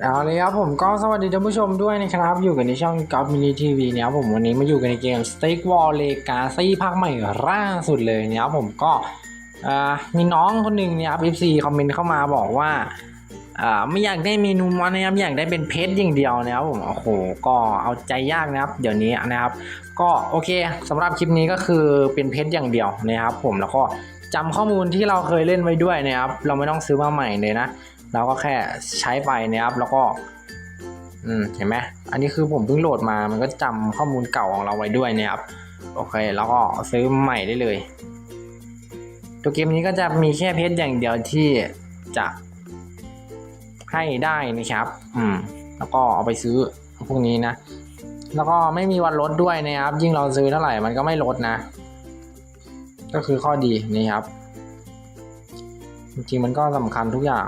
เอาเลยครับผมก็สวัสดีท่านผู้ชมด้วยนะครับ อยู่กันในช่องกอล์ฟมินิทีวีเนี่ยครับผมวันนี้มาอยู่กันในเกม Steak Wall Legacy ภาคใหม่ล่าสุดเลยเนี่ยครับผมก็มีน้องคนหนึ่งเนี่ยครับ FC คอมเมนต์เข้ามาบอกว่าไม่อยากได้เมนูมอนนะครับอยากได้เป็นเพชรอย่างเดียวนะครับผมโอ้โหก็เอาใจยากนะครับ เดี๋ยวนี้นะครับ ก็โอเคสำหรับคลิปนี้ก็คือเป็นเพชรอย่างเดียวนะครับ ผมแล้วก็จำข้อมูลที่เราเคยเล่นไว้ด้วยนะครับ เราไม่ต้องซื้อมาใหม่เลยนะ เราก็แค่ใช้ไปนะครับ แล้วก็อืมเห็นไหมอันนี้คือผมเพิ่งโหลดมา มันก็จำข้อมูลเก่าของเราไว้ด้วยนะครับ โอเค แล้วก็ซื้อใหม่ได้เลย ตัวเกมนี้ก็จะมีแค่เพชรอย่างเดียวที่จะให้ได้นะครับ อืม แล้วก็เอาไปซื้อพวกนี้นะ แล้วก็ไม่มีวันลดด้วยนะครับ ยิ่งเราซื้อเท่าไหร่มันก็ไม่ลดนะ ก็คือข้อดีนี่ครับ จริงๆมันก็สำคัญทุกอย่าง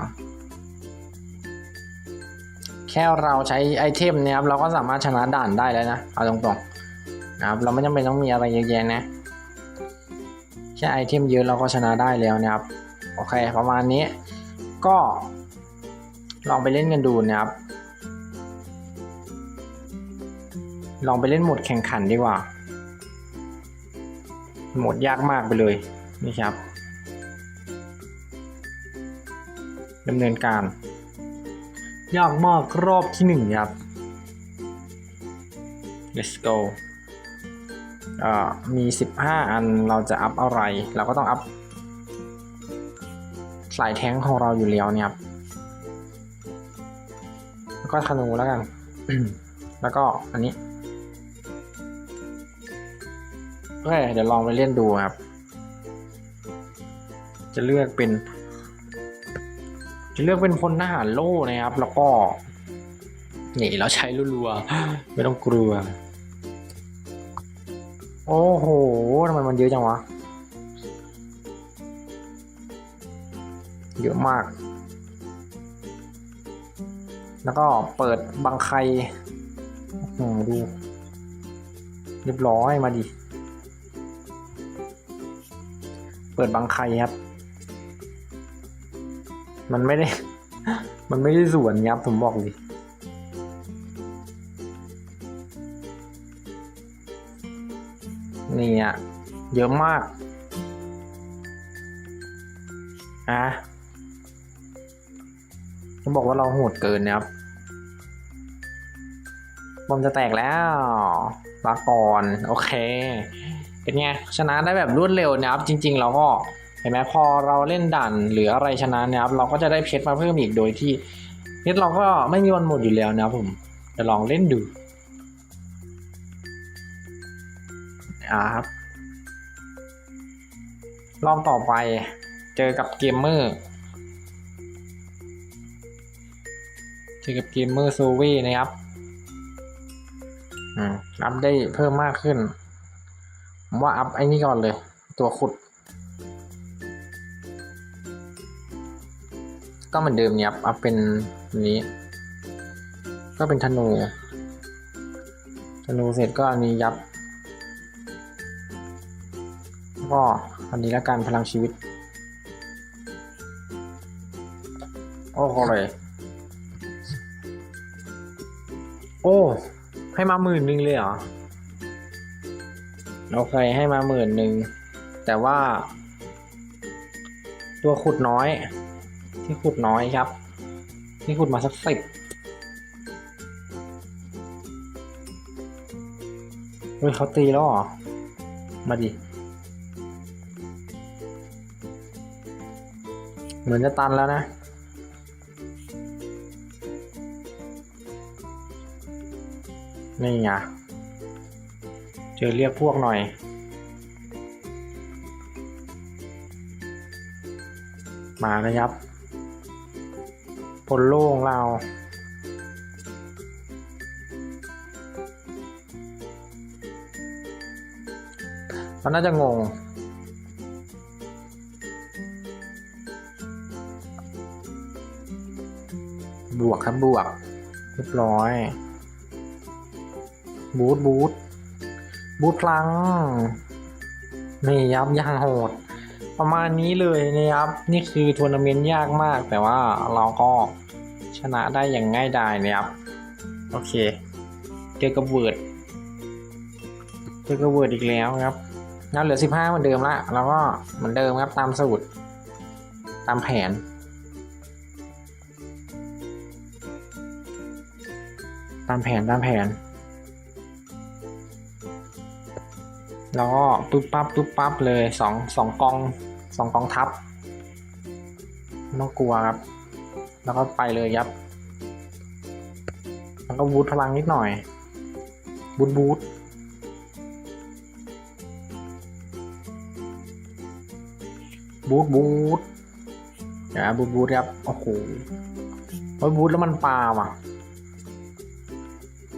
ค่เราใช้ไอเทมเนี่ยครับเราก็สามารถชนะด่านได้แล้วนะเอาตรงๆนะครับเราไม่จำเป็นต้องมีอะไรเยอะแยะนะแค่ไอเทมเยอะเราก็ชนะได้แล้วนะครับโอเคประมาณนี้ก็ลองไปเล่นกันดูนะครับ ลองไปเล่นโหมดแข่งขันดีกว่าโหมดยากมากไปเลยนี่ครับดำเนินการ ยากมากรอบที่หนึ่งครับ let's go มี 15 อันเราจะอัพอะไร เราก็ต้องอัพสายแท้งของเราอยู่แล้วเนี่ยครับ แล้วก็ธนูแล้วกัน แล้วก็อันนี้โอเคเดี๋ยวลองไปเล่นดูครับ จะเลือกเป็น จะเลือกเป็นพลทหารโล่นะครับ แล้วก็นี่เราใช้รัวๆไม่ต้องกลัว โอ้โหทำไมมันเยอะจังวะ เยอะมาก แล้วก็เปิดบังไคโอ้โหดู เรียบร้อยมาดิ เปิดบังไครครับ มันไม่ได้ มันไม่ได้สวนครับผมบอกเลยนี่อะ เยอะมาก อะผมบอกว่าเราโหดเกินนะครับบอมจะแตกแล้วลาก่อน โอเค เป็นไง ชนะได้แบบรวดเร็วนะครับ จริง ๆ เราก็ ห็นไหมพอเราเล่นด่านหรืออะไรชนะนะครับเราก็จะได้เพชรมาเพิ่มอีกโดยที่เพชรเราก็ไม่มีวันหมดอยู่แล้วนะผมจะลองเล่นดูอ่าครับรอบต่อไปเจอกับเกมเมอร์เจอกับเกมเมอร์โซเว่นะครับอืมอัพได้เพิ่มมากขึ้น ผมว่าอัพไอ้นี่ก่อนเลย ตัวขุด ก็เหมือนเดิมเนี่ยครับอัพเป็นนี้ ก็เป็นธนูธนูเสร็จก็อันนี้ยับก็อันนี้ละกันพลังชีวิต โอ้โหเลยโอ้ ให้มาหมื่นหนึ่งเลยเหรอโอเคให้มาหมื่นหนึ่งแต่ว่า ตัวขุดน้อย ที่ขุดน้อยครับ ที่ขุดมาสักสิบเฮ้ยเขาตีแล้วหรอ มาดิ เหมือนจะตันแล้วนะนี่ไงเจอเรียกพวกหน่อย มาแล้วครับ พลโล่งเรามันน่าจะงง บวกครับบวก เรียบร้อย บูทบูทบูทพลัง นี่ยับย่างโหด ประมาณนี้เลยนะครับ นี่คือทัวร์นาเมนต์ยากมาก แต่ว่าเราก็ชนะได้อย่างง่ายดายนะครับ โอเค เจอกับเวิร์ดเจอกับเวิร์ดอีกแล้วครับงั้นเหลือ 15เหมือนเดิมละแล้วก็เหมือนเดิมครับตามสูตร ตามแผน ตามแผนตามแผน แล้วก็ปุ๊บปั๊บปุ๊บปั๊บเลยสองสองกองสองกองทัพไม่ต้องกลัวครับ แล้วก็ไปเลยครับ แล้วก็บูทพลังนิดหน่อย บูทบูทบูทบูทนะบูทบูทครับ โอ้โหโอ้ยบูทแล้วมันปลาว่ะ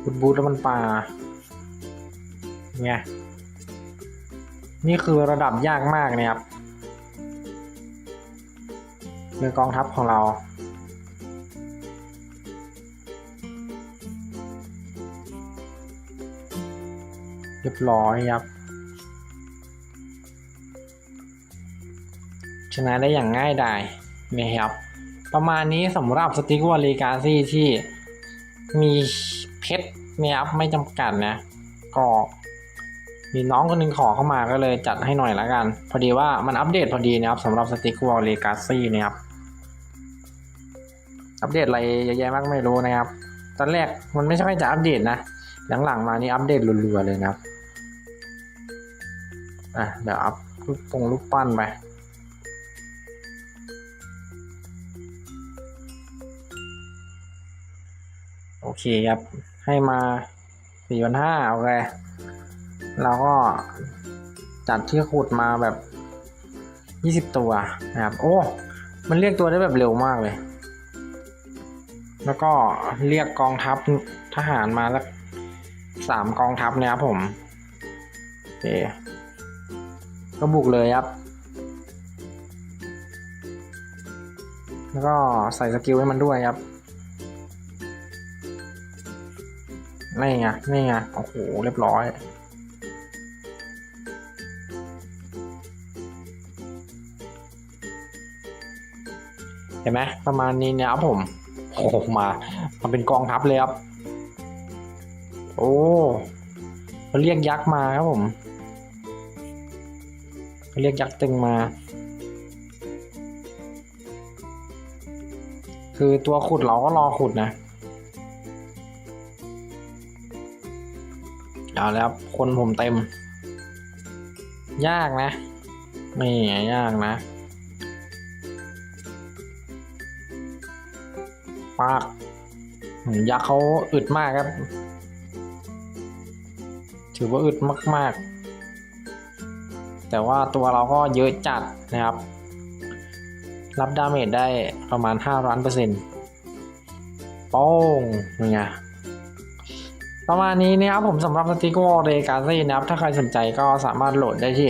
บูทบูทแล้วมันปลาไง นี่คือระดับยากมากนะครับในกองทัพของเรา เรียบร้อยครับ ชนะได้อย่างง่ายดายนะครับ ประมาณนี้สำหรับสติ๊กวอลเลกาซี่ที่มีเพชรนะครับไม่จำกัดนะ ก็ มีน้องคนหนึงขอเข้ามาก็เลยจัดให้หน่อยละกัน พอดีว่ามันอัปเดตพอดีนะครับสำหรับสติ๊กวอลเลกาซี่นะครับ อัปเดตอะไรเยอะแยะมากไม่รู้นะครับ ตอนแรกมันไม่ใช่แค่จะอัปเดตนะ หลังๆมานี่อัปเดตรัวๆเลยนะครับอะเดี๋ยวอัพรูปปงรูปปั้นไปโอเคครับ ให้มาสี่พันห้าโอเค เราก็จัดที่ขุดมาแบบยี่สิบตัวนะครับ โอ้ มันเรียกตัวได้แบบเร็วมากเลย แล้วก็เรียกกองทัพทหารมาแล้วสามกองทัพเนี่ยครับผมโอเคก็บุกเลยครับ แล้วก็ใส่สกิลให้มันด้วยครับนี่ไงนี่ไงโอ้โห เรียบร้อย ห็นไหมประมาณนี้เนี่ยครับผมโอ้โหมามันเป็นกองทัพเลยครับ โอ้เขาเรียกยักษ์มาครับผม เรียกยักษ์ตึงมา คือตัวขุดเราก็รอขุดนะเอาแล้วครับคนผมเต็ม ยากนะนี่ยากนะากยักษ์เขาอึดมากครับ ถือว่าอึดมาก ๆ แต่ว่าตัวเราก็เยอะจัดนะครับ รับดาเมจได้ประมาณ5ล้านเปอร์เซ็นต์โป้งนี่ไงประมาณนี้นะครับผมสำหรับสติกวอลเดกาซี่นะครับ ถ้าใครสนใจก็สามารถโหลดได้ที่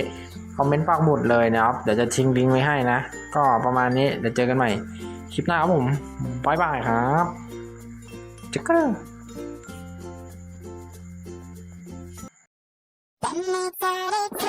คอมเมนต์ปักหมุดเลยนะครับ เดี๋ยวจะทิ้งลิงก์ไว้ให้นะ ก็ประมาณนี้เดี๋ยวเจอกันใหม่ คลิปหน้าครับผมบายบายครับเจ๊กเกอร์「だまされつつや」